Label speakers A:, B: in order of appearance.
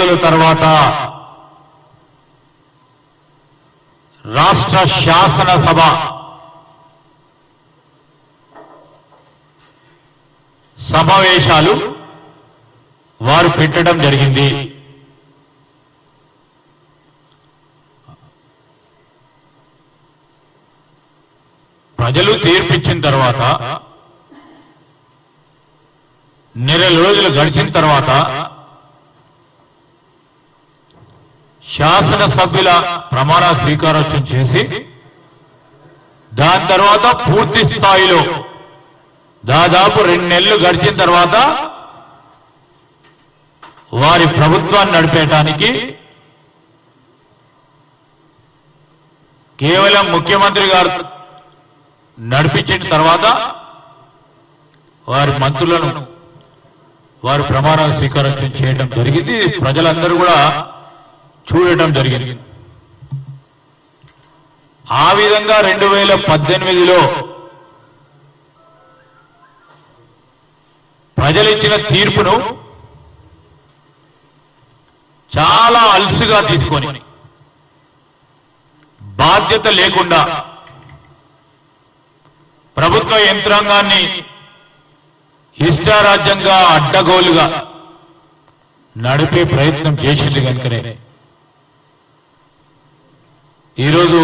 A: రోజుల తర్వాత రాష్ట్ర శాసనసభ సమావేశాలు వారు పెట్టడం జరిగింది. ప్రజలు తీర్పిచ్చిన తర్వాత నెల రోజులు గడిచిన తర్వాత శాసనసభ్యుల ప్రమాణ స్వీకారోత్సవం చేసి దాని తర్వాత పూర్తి స్థాయిలో దాదాపు రెండు నెలలు గడిచిన తర్వాత వారి ప్రభుత్వాన్ని నడిపేయటానికి కేవలం ముఖ్యమంత్రి గారు నడిపించిన తర్వాత వారి మంత్రులను వారి ప్రమాణ స్వీకారం చేయడం జరిగింది. ప్రజలందరూ కూడా చూడటం జరిగింది. ఆ విధంగా రెండు వేల పద్దెనిమిదిలో ప్రజలిచ్చిన తీర్పును చాలా అలసుగా తీసుకొని బాధ్యత లేకుండా ప్రభుత్వ యంత్రాంగాన్ని ఇష్టారాజ్యంగా అడ్డగోలుగా నడిపే ప్రయత్నం చేసింది కనుకనే. ఈరోజు